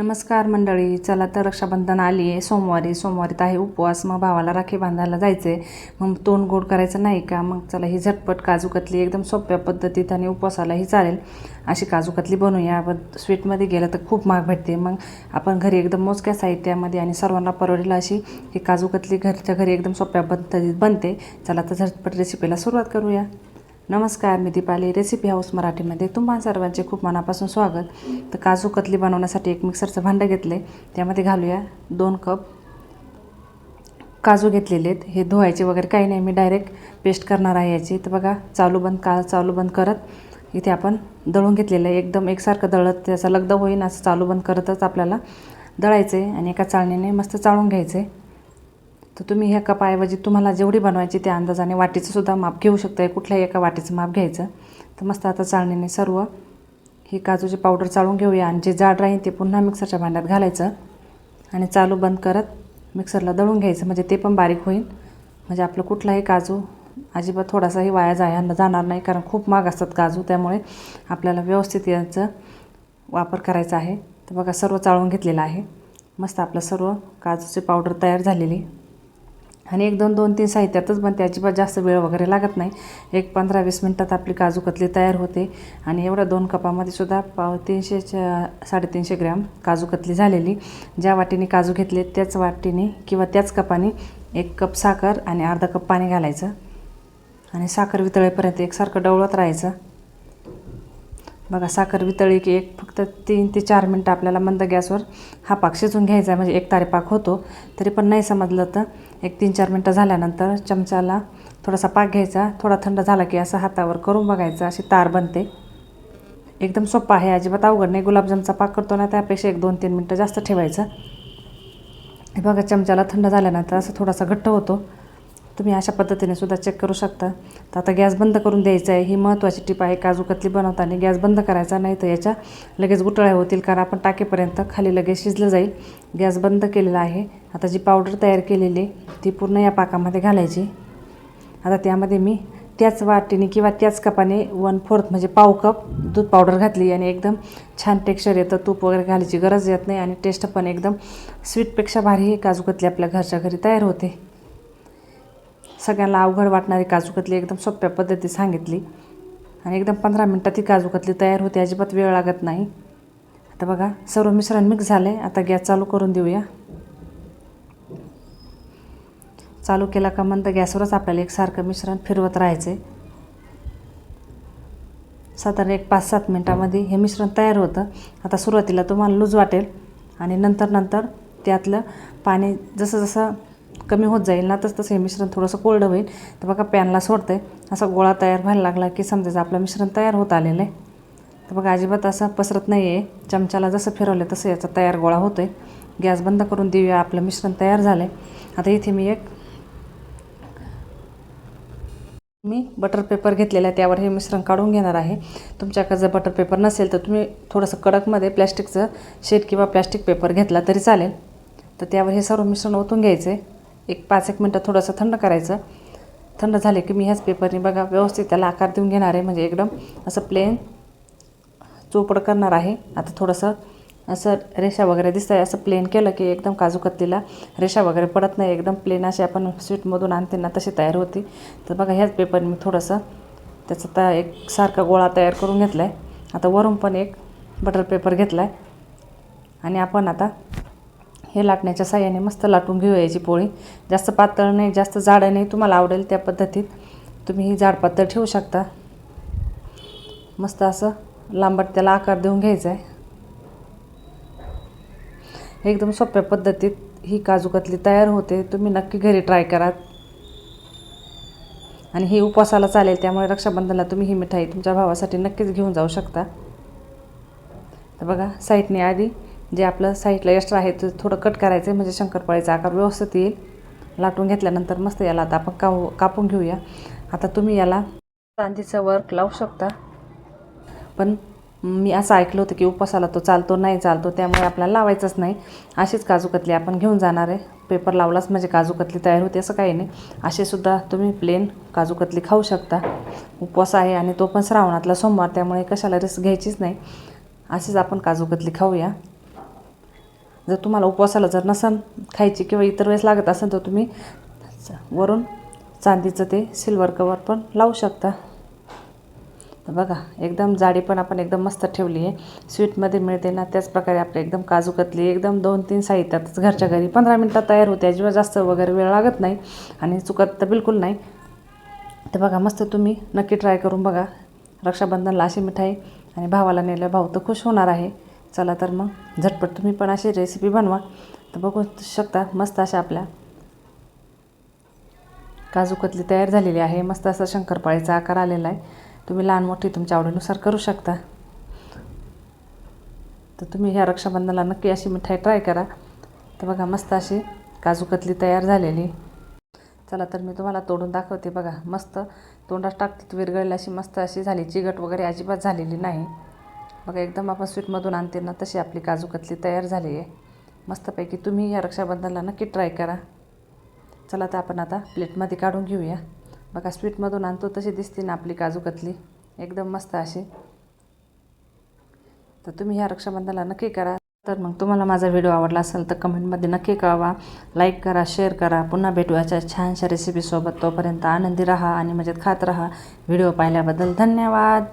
नमस्कार मंडळी चला तर रक्षाबंधन आली आहे. सोमवारी सोमवारी तर आहे उपवास. मग भावाला राखी बांधायला जायचं आहे मग तोंड गोड करायचं नाही का? मग चला ही झटपट काजूकतली एकदम सोप्या पद्धतीत आणि उपवासालाही चालेल. अशी काजूकतली बनवूया. पण स्वीटमध्ये गेलं तर खूप महाग भेटते. मग आपण घरी एकदम मोजक्या साहित्यामध्ये आणि सर्वांना परवडेल अशी ही काजूकतली घरच्या घरी एकदम सोप्या पद्धतीत बनते. चला तर झटपट रेसिपीला सुरुवात करूया. नमस्कार मी दीपाली रेसिपी हाऊस मराठीमध्ये. तुम्हा सर्वांचे खूप मनापासून स्वागत. तर काजू कतली बनवण्यासाठी एक मिक्सरचं भांडं घेतले त्यामध्ये घालूया दोन कप काजू घेतलेले आहेत. हे धुवायचे वगैरे काही नाही. मी डायरेक्ट पेस्ट करणार आहे याची. तर बघा चालू बंद का चालू बंद करत इथे आपण दळून घेतलेलं आहे. एकदम एकसारखं दळत त्याचा लगदा होईन असं चालू बंद करतच आपल्याला दळायचं आहे आणि एका चाळणीने मस्त चाळून घ्यायचं आहे तर तुम्ही ह्या कपाऐवजी तुम्हाला जेवढी बनवायची त्या अंदाजाने वाटीचं सुद्धा माप घेऊ शकता कुठल्याही एका वाटीचं माप घ्यायचं. तर मस्त आता चाळणीने सर्व ही काजूची पावडर चाळून घेऊया आणि जे जाड राहील ते पुन्हा मिक्सरच्या भांड्यात घालायचं. आणि चालू बंद करत मिक्सरला दळून घ्यायचं. म्हणजे ते पण बारीक होईल. म्हणजे आपलं कुठलाही काजू अजिबात थोडासाही वाया जाया जाणार नाही. कारण खूप महाग असतात काजू. त्यामुळे आपल्याला व्यवस्थित याचं वापर करायचा आहे. तर बघा सर्व चाळून घेतलेलं आहे. मस्त आपलं सर्व काजूची पावडर तयार झालेली. आणि एक दोन दोन तीन साहित्यातच बनते अजिबात जास्त वेळ वगैरे लागत नाही. एक पंधरा वीस मिनटात आपली काजू कतली तयार होते. आणि एवढ्या दोन कपामध्ये सुद्धा पाव तीनशेच्या साडेतीनशे ग्रॅम काजू कतली झालेली. ज्या वाटीने काजू घेतले त्याच वाटीने किंवा त्याच कपाने एक कप साखर आणि अर्धा कप पाणी घालायचं. आणि साखर वितळेपर्यंत एकसारखं डवळत राहायचं. बघा साखर वितळी की एक फक्त तीन ते चार मिनटं आपल्याला मंद गॅसवर हा पाक शिजून घ्यायचा आहे. म्हणजे एक तारे पाक होतो. तरी पण नाही समजलं तर एक तीन चार मिनटं झाल्यानंतर चमचाला थोडासा पाक घ्यायचा. थोडा थंड झाला की असं हातावर करून बघायचं. अशी तार बनते. एकदम सोपं आहे. अजिबात अवघड नाही. गुलाबजामचा पाक करतो ना त्यापेक्षा एक दोन तीन मिनटं जास्त ठेवायचं. बघा चमच्याला थंड झाल्यानंतर असं थोडासा घट्ट होतो. तुम्ही अशा पद्धतीने सुद्धा चेक करू शकता. तर आता गॅस बंद करून द्यायचा आहे. ही महत्त्वाची टीप आहे काजू कतली बनवताना गॅस बंद करायचा नाही तर याच्या लगेच गुटळ्या होतील कारण आपण टाकेपर्यंत खाली लगेच शिजलं जाईल. गॅस बंद केलेला आहे. आता जी पावडर तयार केलेली ती पूर्ण या पाकामध्ये घालायची. आता त्यामध्ये मी त्याच वाटीने किंवा त्याच कपाने वन फोर्थ म्हणजे पाव कप दूध पावडर घातली आणि एकदम छान टेक्स्चर येतं. तूप वगैरे घालायची गरज येत नाही आणि टेस्ट पण एकदम स्वीटपेक्षा भारी काजूकतली आपल्या घरच्या घरी तयार होते. सगळ्यांना अवघड वाटणारी काजू कतली एकदम सोप्या पद्धतीत सांगितली. आणि एकदम पंधरा मिनटात ही काजू कतली तयार होते अजिबात वेळ लागत नाही. आता बघा सर्व मिश्रण मिक्स झालं आहे आता गॅस चालू करून देऊया. चालू केला का मंद गॅसवरच आपल्याला एकसारखं मिश्रण फिरवत राहायचं आहे साधारण एक पाच सात मिनटामध्ये हे मिश्रण तयार होतं. आता सुरुवातीला तुम्हाला लूज वाटेल आणि नंतर नंतर त्यातलं पाणी जसं जसं कमी होत जाईल. ना तसं तसं हे मिश्रण थोडंसं कोरडं होईल. तर बघा पॅनला सोडतं आहे असा गोळा तयार व्हायला लागला की समजायचं आपलं मिश्रण तयार होत आलेलं आहे. तर बघा अजिबात असं पसरत नाही आहे चमच्याला जसं फिरवलं तसं याचा तयार गोळा होतो आहे गॅस बंद करून देऊया आपलं मिश्रण तयार झालं आहे आता इथे मी एक मी बटर पेपर घेतलेला आहे. त्यावर हे मिश्रण काढून घेणार आहे. तुमच्याकडे जर बटर पेपर नसेल तर तुम्ही थोडंसं कडकमध्ये प्लॅस्टिकचं शेट किंवा प्लॅस्टिक पेपर घेतला तरी चालेल. तर त्यावर हे सर्व मिश्रण ओतून घ्यायचं आहे एक पाच एक मिनटं थोडंसं थंड करायचं. थंड झाले की मी ह्याच पेपरने बघा व्यवस्थित त्याला आकार देऊन घेणार आहे. म्हणजे एकदम असं प्लेन चोपड करणार आहे. आता थोडंसं असं रेषा वगैरे दिसत आहे असं प्लेन केलं की एकदम काजू कतलीला रेषा वगैरे पडत नाही. एकदम प्लेन अशी आपण स्वीटमधून आणते ना तशी तयार होती. तर बघा ह्याच पेपरने मी थोडंसं त्याचा त एक सारखा गोळा तयार करून घेतला आहे आता वरून पण एक बटर पेपर घेतला आहे आणि आपण आता हे लाटण्याच्या साह्याने मस्त लाटून घेऊ याची पोळी. जास्त पातळ नाही जास्त जाड नाही तुम्हाला आवडेल त्या पद्धतीत. तुम्ही ही जाड पातळ ठेवू शकता. मस्त असं लांबट त्याला आकार देऊन घ्यायचा आहे एकदम सोप्या पद्धतीत ही काजू कतली तयार होते. तुम्ही नक्की घरी ट्राय करा. आणि ही उपवासाला चालेल त्यामुळे रक्षाबंधनला तुम्ही ही मिठाई तुमच्या भावासाठी नक्कीच घेऊन जाऊ शकता. तर बघा साईडने आधी जे आपलं साईडला एक्स्ट्रा आहे ते थोडं कट करायचं आहे म्हणजे शंकरपाळीचा आकार व्यवस्थित येईल. लाटून घेतल्यानंतर मस्त याला आता आपण काऊ कापून घेऊया. आता तुम्ही याला चांदीचं वर्क लावू शकता. पण मी असं ऐकलं होतं की उपवासाला तो चालतो नाही चालतो त्यामुळे आपल्याला लावायचंच नाही. अशीच काजूकतली आपण घेऊन जाणार आहे. पेपर लावलाच म्हणजे काजूकतली तयार होते असं काही नाही. असेसुद्धा तुम्ही प्लेन काजूकतली खाऊ शकता. उपवास आहे आणि तो पण श्रावणातला सोमवार त्यामुळे कशाला रिस्क घ्यायचीच नाही. अशीच आपण काजूकतली खाऊया. जर तुम्हाला उपवासाला जर नसन खायची किंवा इतर वेळेस लागत असेल तर तुम्ही वरून चांदीचं ते सिल्वर कवर पण लावू शकता. तर बघा एकदम जाडी पण आपण एकदम मस्त ठेवली आहे. स्वीटमध्ये मिळते ना त्याचप्रकारे आपलं एकदम काजू कतली एकदम दोन तीन साहित्यातच घरच्या घरी. पंधरा मिनटात तयार होते अजिबात जास्त वगैरे वेळ लागत नाही आणि चुकत तर बिलकुल नाही. तर बघा मस्त तुम्ही नक्की ट्राय करून बघा. रक्षाबंधनला अशी मिठाई आणि भावाला नेलं भाऊ तर खुश होणार आहे. चला तर मग झटपट तुम्ही पण अशी रेसिपी बनवा. तर बघू शकता मस्त अशा आपल्या काजू कतली तयार झालेली आहे. मस्त असा शंकरपाळीचा आकार आलेला आहे. तुम्ही लहान मोठी तुमच्या आवडीनुसार करू शकता. तर तुम्ही ह्या रक्षाबंधनाला नक्की अशी मिठाई ट्राय करा. तर बघा मस्त अशी काजू कतली तयार झालेली. चला तर मी तुम्हाला तोडून दाखवते बघा. मस्त तोंडात टाकतात विरगळली अशी मस्त अशी झाली. चिगट वगैरे अजिबात झालेली नाही. बघा एकदम आपण स्वीटमधून आणते ना तशी आपली काजू कतली तयार झाली आहे. मस्तपैकी तुम्ही या रक्षाबंधनला नक्की ट्राय करा. चला तर आपण आता प्लेटमध्ये काढून घेऊया. बघा स्वीटमधून आणतो तशी दिसते ना आपली काजू कतली. एकदम मस्त अशी. तर तुम्ही ह्या रक्षाबंधनाला नक्की करा. तर मग तुम्हाला माझा व्हिडिओ आवडला असेल तर कमेंटमध्ये नक्की कळवा. लाईक करा शेअर करा. पुन्हा भेटू अशा छानशा रेसिपीसोबत तोपर्यंत आनंदी राहा आणि मजेत खात राहा. व्हिडिओ पाहिल्याबद्दल धन्यवाद.